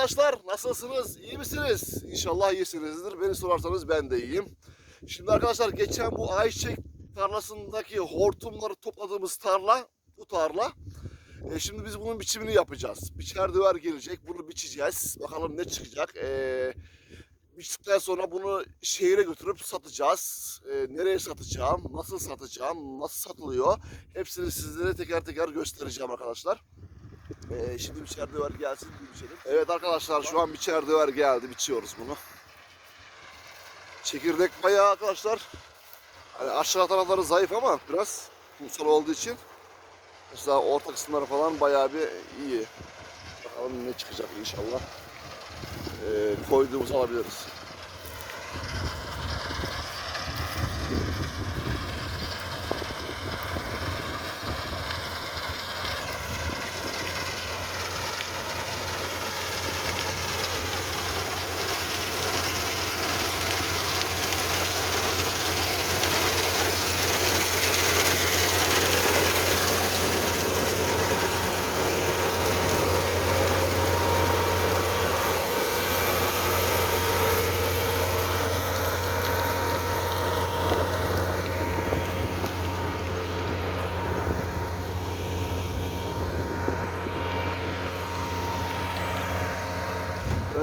arkadaşlar. Nasılsınız? İyi misiniz? İnşallah iyisinizdir. Beni sorarsanız ben de iyiyim. Şimdi arkadaşlar geçen bu ayçiçek tarlasındaki hortumları topladığımız tarla bu tarla. E, şimdi biz bunun biçimini yapacağız. Biçer döver gelecek. Bunu biçeceğiz. Bakalım ne çıkacak. E, biçtikten sonra bunu şehire götürüp satacağız. E, nereye satacağım? Nasıl satacağım? Nasıl satılıyor? Hepsini sizlere teker teker göstereceğim arkadaşlar. Ee, şimdi biçer döver gelsin bir biçelim. Evet arkadaşlar şu an biçer döver geldi. Biçiyoruz bunu. Çekirdek bayağı arkadaşlar. Hani aşağı tarafları zayıf ama biraz kumsal olduğu için. Mesela orta kısımları falan bayağı bir iyi. Bakalım ne çıkacak inşallah. Ee, koyduğumuzu alabiliriz.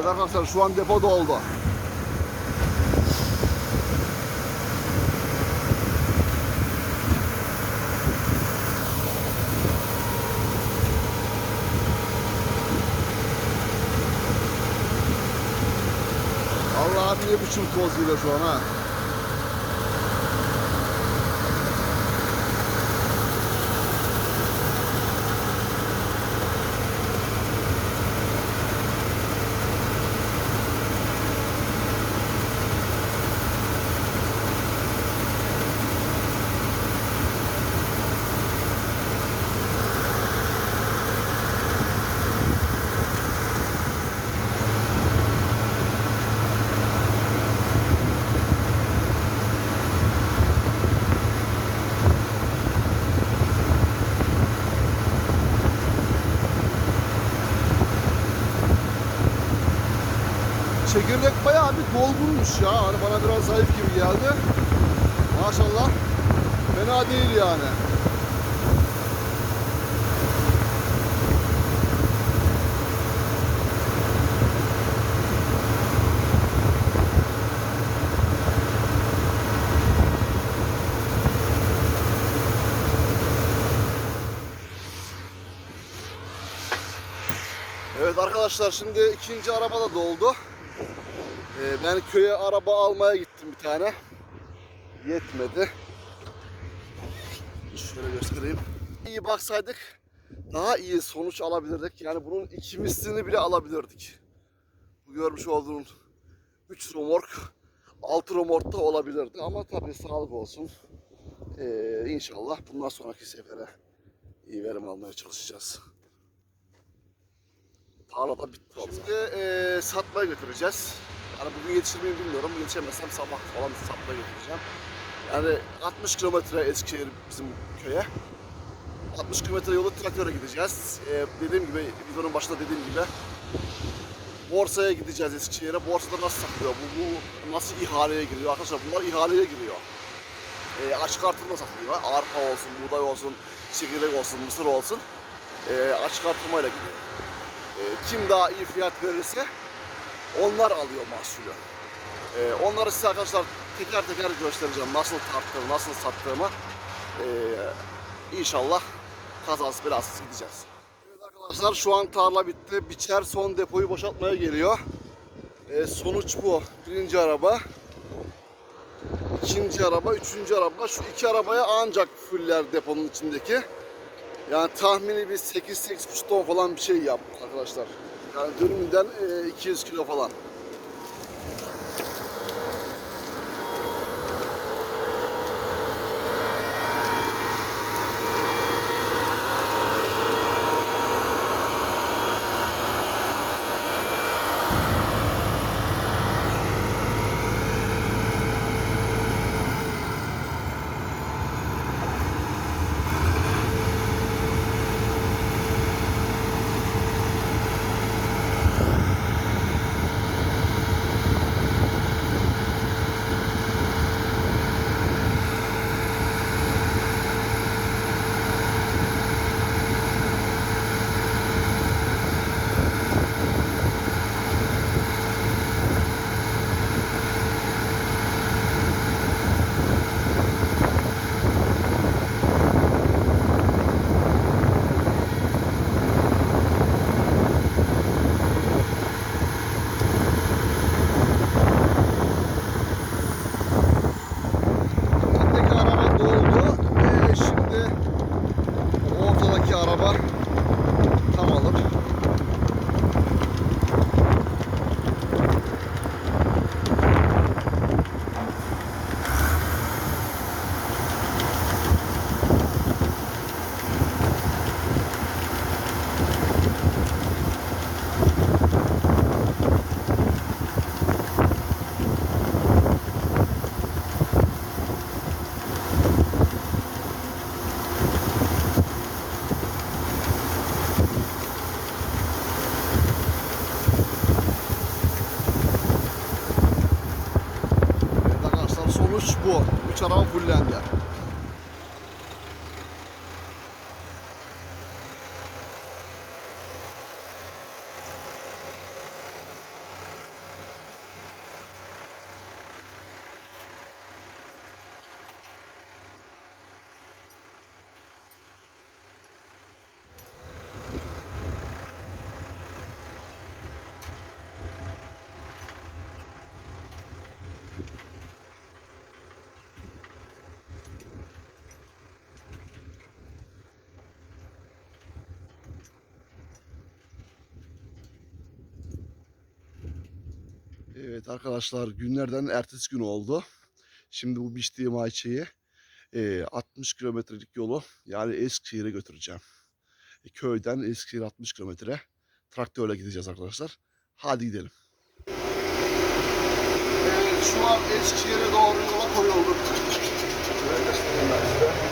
Evet arkadaşlar şu an depo doldu. Allah'ım ne biçim toz geliyor şu an ha. Çekirdek dolgunmuş ya. Hani bana biraz zayıf gibi geldi. Maşallah. Fena değil yani. Evet arkadaşlar şimdi ikinci araba da doldu. Ee, ben köye araba almaya gittim bir tane. Yetmedi. Şöyle göstereyim. İyi baksaydık daha iyi sonuç alabilirdik. Yani bunun iki mislini bile alabilirdik. Bu görmüş olduğun 3 romork 6 romork da olabilirdi ama tabii sağlık olsun. Ee, inşallah bundan sonraki sefere iyi verim almaya çalışacağız. Tarlada bitti. Şimdi eee satmaya götüreceğiz. Yani bugün yetişir miyim bilmiyorum. Yetişemezsem sabah falan satmaya götüreceğim. Yani 60 kilometre Eskişehir bizim köye. 60 kilometre yolu traktöre gideceğiz. Eee, dediğim gibi, videonun başında dediğim gibi borsaya gideceğiz Eskişehir'e. Borsada nasıl satılıyor? Bu, bu nasıl ihaleye giriyor? Arkadaşlar bunlar ihaleye giriyor. Eee açık artırma satılıyor. Arpa olsun, buğday olsun, çekirdek olsun, mısır olsun. Eee açık artırmayla gidiyor. E, kim daha iyi fiyat verirse onlar alıyor mahsulü. E, onları size arkadaşlar teker teker göstereceğim nasıl tarttığımı, nasıl sattığımı. E, inşallah kazasız belasız gideceğiz. Evet arkadaşlar şu an tarla bitti. Biçer son depoyu boşaltmaya geliyor. E, sonuç bu. Birinci araba. ikinci araba, üçüncü araba. Şu iki arabaya ancak fuller deponun içindeki. Yani tahmini bir 8-8,5 ton falan bir şey yaptık arkadaşlar. Yani dönümünden e, 200 kilo falan. olmuş bu. 3 araba fullendi. Evet arkadaşlar günlerden ertesi gün oldu. Şimdi bu biçtiğim ayçiçeği e, 60 kilometrelik yolu yani Eskişehir'e götüreceğim. E, köyden Eskişehir 60 kilometre traktörle gideceğiz arkadaşlar. Hadi gidelim. Evet şu an Eskişehir'e doğru yola koyulduk. Evet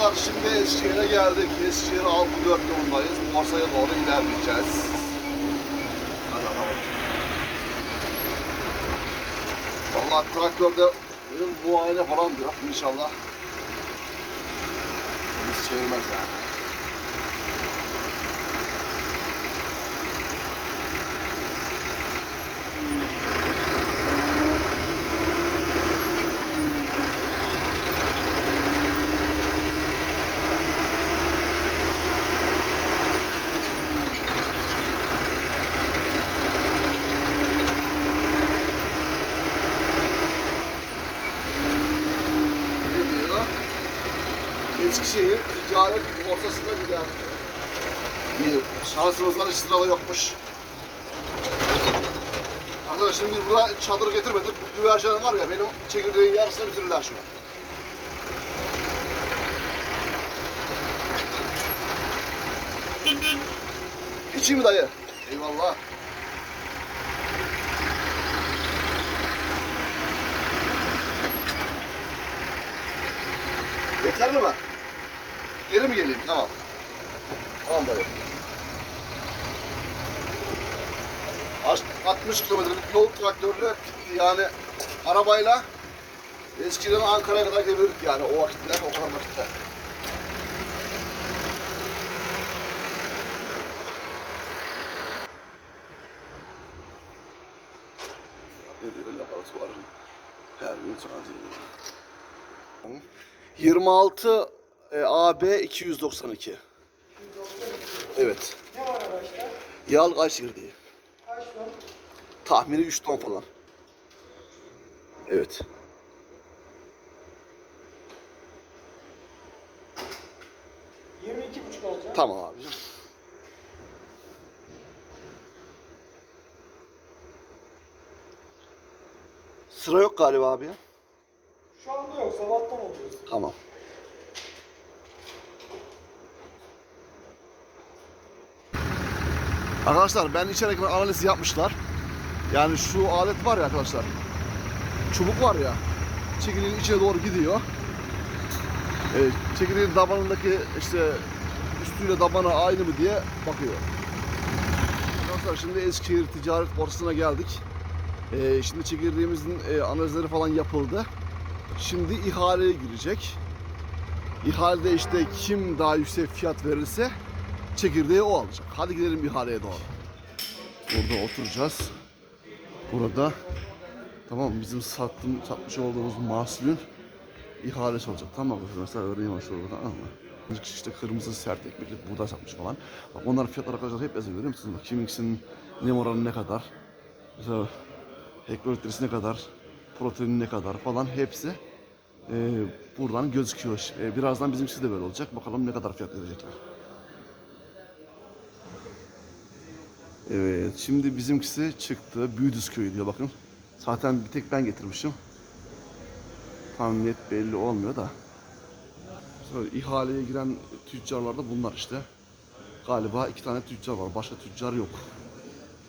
arkadaşlar şimdi Eskişehir'e geldik. Eskişehir 6-4 yolundayız. Bursa'ya doğru ilerleyeceğiz. Hadi bakalım. Valla traktörde benim muayene falan diyor inşallah. Biz çevirmez yani. Ne diyor? Eskişehir ticaret borsasına gider. Şansımızdan hiç sırada yokmuş. Arkadaşlar şimdi buraya çadır getirmedik. Bu güvercin var ya benim çekirdeğin yarısını bitirirler şunu. İçi mi dayı? Eyvallah. Yeter mi? Geri mi geleyim? Tamam. Tamam dayı. 60 kilometrelik yol traktörlü yani arabayla eskiden Ankara'ya kadar gidebilirdik yani o vakitler, o kadar gün sadece. 26 e, AB 292. Evet. Ne var araçta? Yağlı kaç girdi? Kaç ton? Tahmini 3 ton falan. Evet. Yirmi iki buçuk alacağım. Tamam abicim. Sıra yok galiba abi ya. Şu anda yok. Sabahtan alıyoruz. Tamam. Arkadaşlar ben içerik analizi yapmışlar. Yani şu alet var ya arkadaşlar. Çubuk var ya. Çekirdeğin içine doğru gidiyor. E, çekirdeğin tabanındaki işte üstüyle tabanı aynı mı diye bakıyor. Arkadaşlar şimdi Eskişehir Ticaret Borsası'na geldik. E, şimdi çekirdeğimizin e, analizleri falan yapıldı. Şimdi ihaleye girecek. İhalede işte kim daha yüksek fiyat verirse çekirdeği o alacak. Hadi gidelim ihaleye doğru. Burada oturacağız. Burada tamam bizim sattım, satmış olduğumuz mahsulün ihalesi olacak. Tamam mı? Mesela örneğin var şurada tamam mı? İşte kırmızı sert ekmekli buğday satmış falan. Bak onların fiyatları arkadaşlar hep yazıyor görüyor musunuz? Bak kiminkisinin nem oranı ne kadar. Mesela hektolitresi ne kadar, proteini ne kadar falan hepsi e, buradan gözüküyor. E, birazdan bizimkisi de böyle olacak. Bakalım ne kadar fiyat verecekler. Evet, şimdi bizimkisi çıktı. Büyüdüz köyü diyor bakın. Zaten bir tek ben getirmişim. Tam net belli olmuyor da. Sonra ihaleye giren tüccarlar da bunlar işte. Galiba iki tane tüccar var. Başka tüccar yok.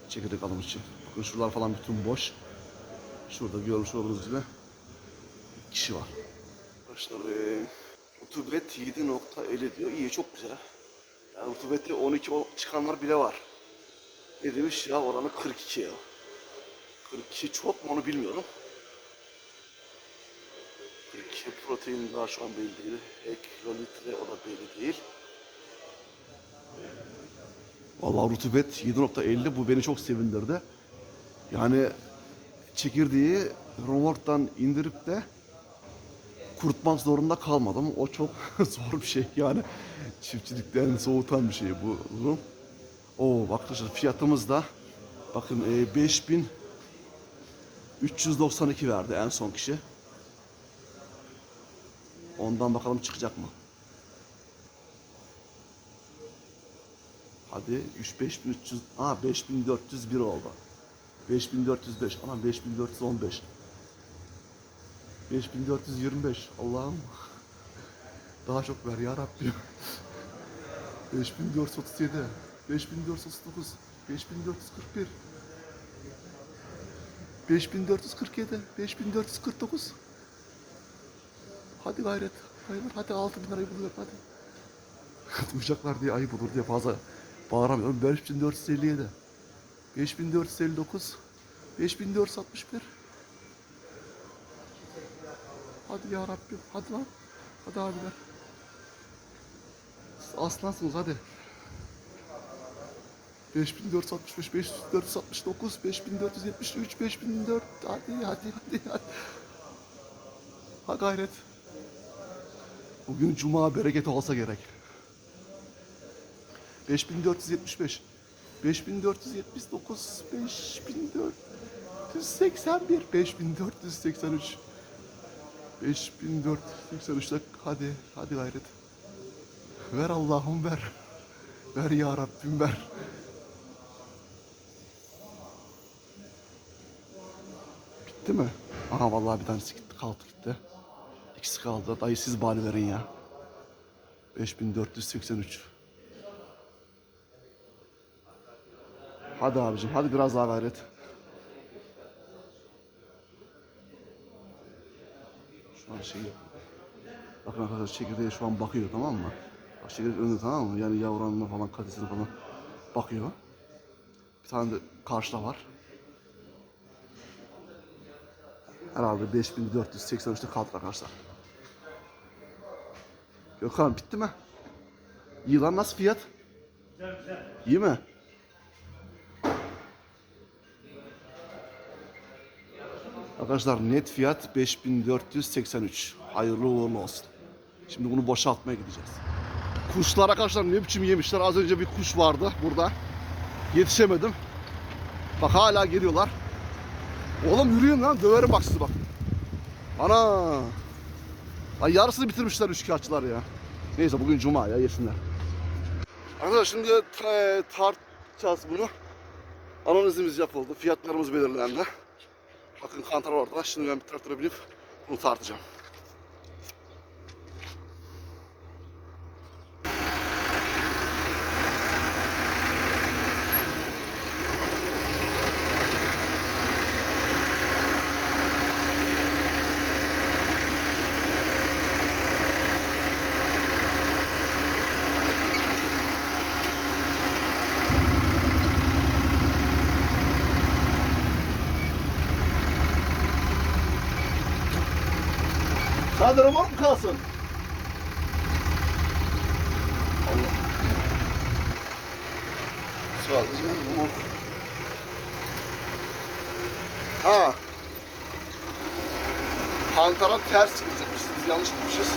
Çekirdek alım için. Bakın şuralar falan bütün boş. Şurada görmüş olduğunuz gibi kişi var. Arkadaşlar eee rutubet 7.50 diyor. İyi çok güzel. Yani rutubeti 12 o- çıkanlar bile var. Ne demiş ya oranı 42 ya. 42 çok mu onu bilmiyorum. 42 protein daha şu an belli değil. Heklolitre o da belli değil. Vallahi rutubet 7.50 bu beni çok sevindirdi. Yani çekirdeği romorktan indirip de kurutmak zorunda kalmadım. O çok zor bir şey yani. Çiftçilikten soğutan bir şey bu durum. Oo arkadaşlar fiyatımız da bakın e, 5392 verdi en son kişi. Ondan bakalım çıkacak mı? Hadi 3 5300 Aa 5401 oldu. 5405 Aman 5415 5425 Allah'ım daha çok ver ya Rabbim 5437 5439 5441 5447 5449 Hadi gayret. Hayır, hadi 6000 lirayı buluyorum hadi. Duyacaklar diye ayıp olur diye fazla bağıramıyorum. 5457 5459 5461 Hadi ya Rabbim. Hadi lan. Hadi abiler. Aslansınız hadi. 5465, 5469, 5473, 5004. Hadi hadi hadi hadi. Ha gayret. Bugün cuma bereket olsa gerek. 5475, 5479, 5481, 5483. 5483'te hadi hadi gayret. Ver Allah'ım ver. Ver ya Rabbim ver. Bitti mi? Aha vallahi bir tanesi gitti kaldı gitti. İkisi kaldı. Dayı siz bari verin ya. 5483. Hadi abicim hadi biraz daha gayret. Şu an şey Bakın arkadaşlar çekirdeğe şu an bakıyor tamam mı? Bak çekirdek önünde tamam mı? Yani yavranma falan kalitesine falan bakıyor. Bir tane de karşıda var. Herhalde 5483'te kaldık arkadaşlar. Gökhan bitti mi? İyi lan nasıl fiyat? İyi mi? Arkadaşlar net fiyat 5483. Hayırlı uğurlu olsun. Şimdi bunu boşaltmaya gideceğiz. Kuşlar arkadaşlar ne biçim yemişler. Az önce bir kuş vardı burada. Yetişemedim. Bak hala geliyorlar. Oğlum yürüyün lan döverim bak sizi bak. Ana. Ay yarısını bitirmişler üçkağıtçılar ya. Neyse bugün cuma ya yesinler. Arkadaşlar şimdi ta- tartacağız bunu. Analizimiz yapıldı. Fiyatlarımız belirlendi. Bakın kantar orada. Şimdi ben bir traktöre binip bunu tartacağım. Remork mu kalsın? Allah. Remork. Ha. Kantara ters gidecekmişiz. Biz yanlış gitmişiz.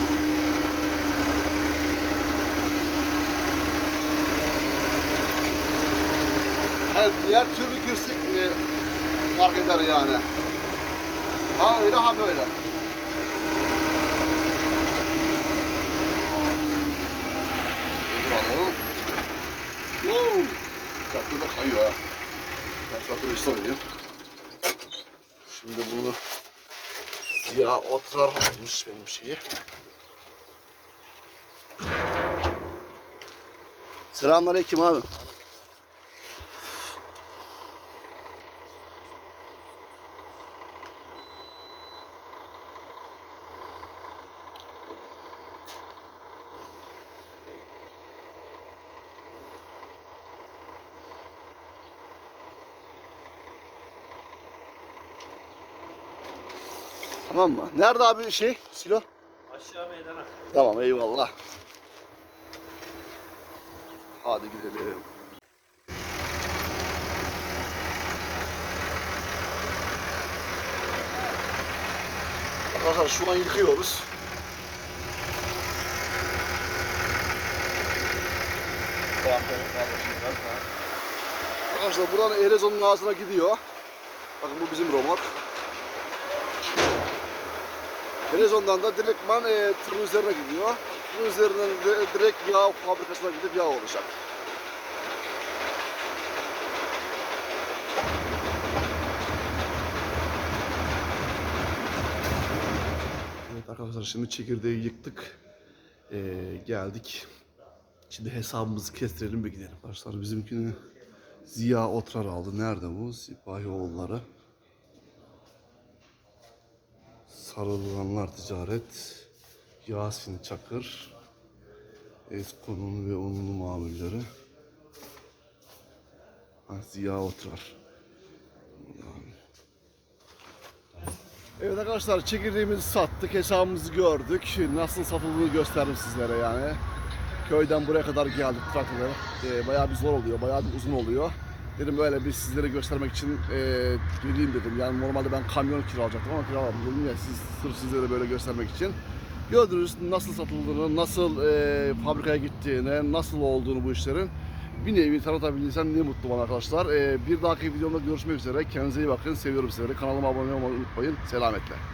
Evet, diğer türlü girsek e, fark eder yani. Ha öyle ha böyle. Tatlı da kayıyor ha. Ben tatlı bir sorayım. Şimdi bunu ya otlar almış benim şeyi. Selamünaleyküm abi. Tamam mı? Nerede abi şey? Silo? Aşağı meydana. Tamam eyvallah. Hadi gidelim. Arkadaşlar şu an yıkıyoruz. Arkadaşlar buranın Erezon'un ağzına gidiyor. Bakın bu bizim romork. Erezon'dan da direktman e, tırın üzerine gidiyor. Tırın üzerinden de, direkt yağ fabrikasına gidip yağ olacak. Evet arkadaşlar şimdi çekirdeği yıktık. Ee, geldik. Şimdi hesabımızı kestirelim ve gidelim. Arkadaşlar bizimkini Ziya Otrar aldı. Nerede bu? Sipahioğulları. Sarılanlar Ticaret. Yasin Çakır. Esko'nun ve unlu mamulleri. Ziya Otrar. Evet arkadaşlar çekirdeğimizi sattık, hesabımızı gördük. Nasıl satıldığını gösterdim sizlere yani. Köyden buraya kadar geldik traktörle. Ee, bayağı bir zor oluyor, bayağı bir uzun oluyor. Dedim böyle bir sizlere göstermek için e, geleyim dedim. Yani normalde ben kamyon kiralayacaktım ama kiralamadım dedim ya siz, sırf sizlere böyle göstermek için. Gördünüz nasıl satıldığını, nasıl e, fabrikaya gittiğini, nasıl olduğunu bu işlerin. Bir nevi tanıtabildiysem ne mutlu bana arkadaşlar. E, bir dahaki videomda görüşmek üzere. Kendinize iyi bakın. Seviyorum sizleri. Kanalıma abone olmayı unutmayın. Selametle.